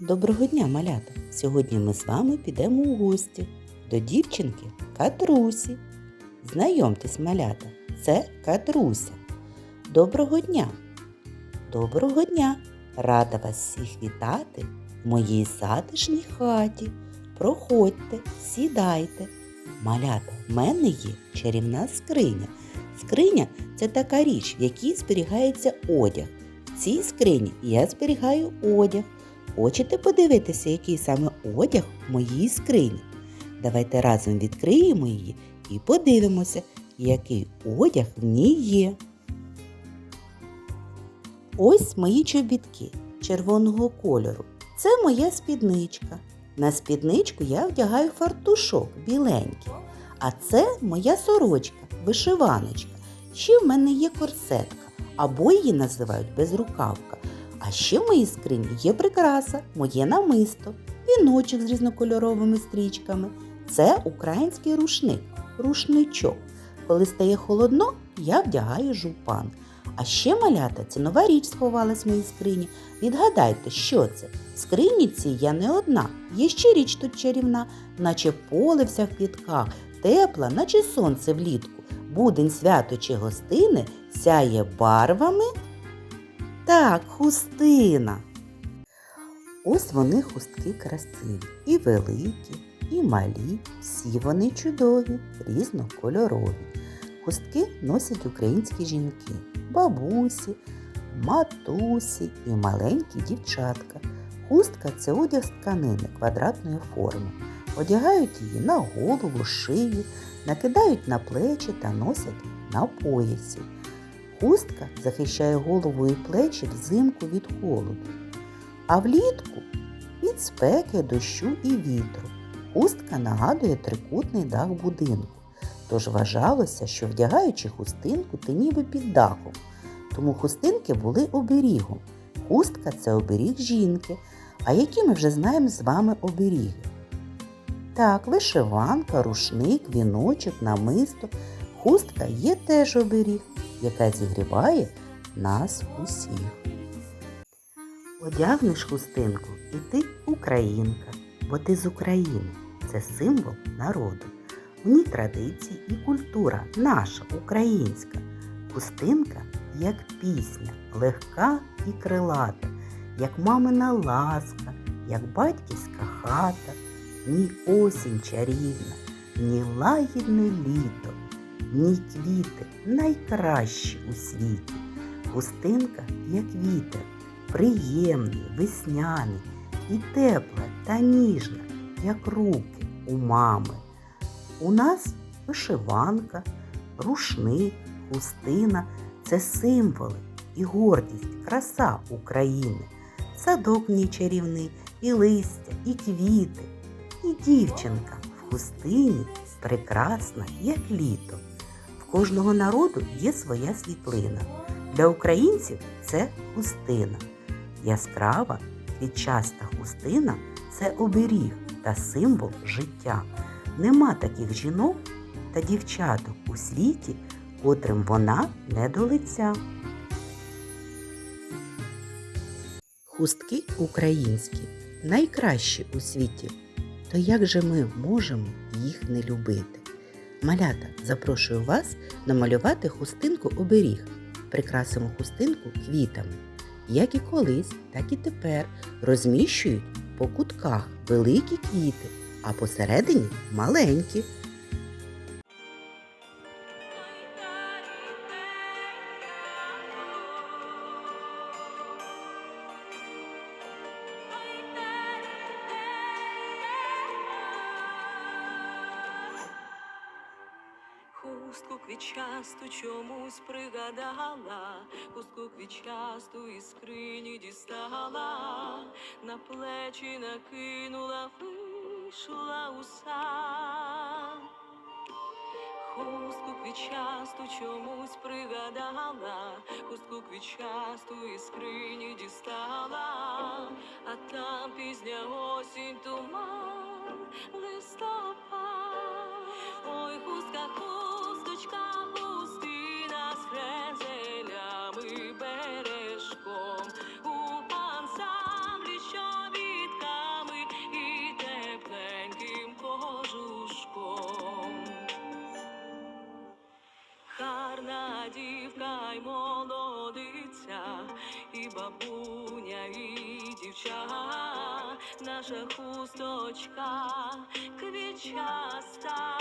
Доброго дня, малята! Сьогодні ми з вами підемо у гості до дівчинки Катрусі. Знайомтесь, малята, це Катруся. Доброго дня! Доброго дня! Рада вас всіх вітати в моїй затишній хаті. Проходьте, сідайте. Малята, в мене є чарівна скриня. Скриня це така річ, в якій зберігається одяг. В цій скрині я зберігаю одяг. Хочете подивитися, який саме одяг в моїй скрині? Давайте разом відкриємо її і подивимося, який одяг в ній є. Ось мої чобітки червоного кольору. Це моя спідничка. На спідничку я вдягаю фартушок біленький. А це моя сорочка, вишиваночка. Ще в мене є корсетка, або її називають безрукавка. А ще в моїй скрині є прикраса, моє намисто, віночок з різнокольоровими стрічками. Це український рушник, рушничок. Коли стає холодно, я вдягаю жупан. А ще малята це нова річ сховалась в моїй скрині. Відгадайте, що це? В скрині цій я не одна. Є ще річ тут чарівна, наче поле вся в квітках, тепла, наче сонце влітку. Будень свято чи гостини сяє барвами. Так, хустина. Ось вони хустки красиві, і великі, і малі, всі вони чудові, різнокольорові. Хустки носять українські жінки, бабусі, матусі і маленькі дівчатка. Хустка це одяг з тканини квадратної форми. Одягають її на голову, шию, накидають на плечі та носять на поясі. Хустка захищає голову і плечі взимку від холоду, а влітку від спеки, дощу і вітру. Хустка нагадує трикутний дах будинку. Тож вважалося, що вдягаючи хустинку, ти ніби під дахом. Тому хустинки були оберігом. Хустка це оберіг жінки. А які ми вже знаємо з вами оберіги? Так, вишиванка, рушник, віночок, намисто. Хустка є теж оберіг, яка зігріває нас усіх. Одягнеш хустинку і ти українка, бо ти з України. Це символ народу. В ній традиції і культура наша українська. Хустинка як пісня, легка і крилата, як мамина ласка, як батьківська хата, ні осінь чарівна, ні лагідне літо, ні квіти найкращі у світі. Хустинка, як вітер, приємний, весняний і тепла та ніжна, як руки у мами. У нас вишиванка, рушник, хустина це символи і гордість, краса України. Садок в ній чарівний, і листя, і квіти, і дівчинка в хустині прекрасна, як літо. Кожного народу є своя світлина. Для українців це хустина. Яскрава квітчаста хустина це оберіг та символ життя. Нема таких жінок та дівчаток у світі, котрим вона не до лиця. Хустки українські найкращі у світі. То як же ми можемо їх не любити? Малята, запрошую вас намалювати хустинку оберіг. Прикрасимо хустинку квітами. Як і колись, так і тепер розміщують по кутках великі квіти, а посередині маленькі. Хустку квітчасту чомусь пригадала, хустку квітчасту із скрині дістала, на плечі накинула, вийшла у сад. Хустку квітчасту чомусь пригадала, хустку квітчасту із скрині дістала, а там пізня осінь туман й молодиця, і бабуня, і дівча, наша хусточка квітчаста.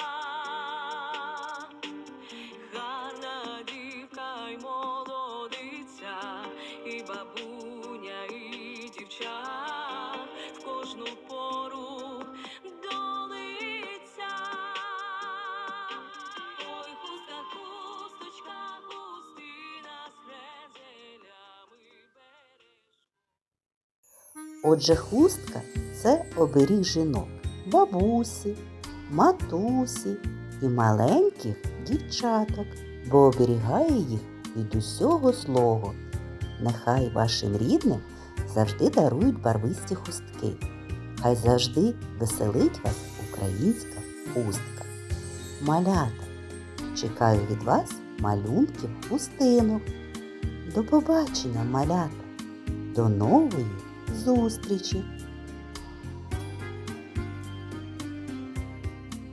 Отже, хустка це оберіг жінок, бабусі, матусі і маленьких дівчаток, бо оберігає їх від усього злого. Нехай вашим рідним завжди дарують барвисті хустки. Хай завжди веселить вас українська хустка. Малята, чекаю від вас малюнків хустинок. До побачення, малята! До нової зустрічі!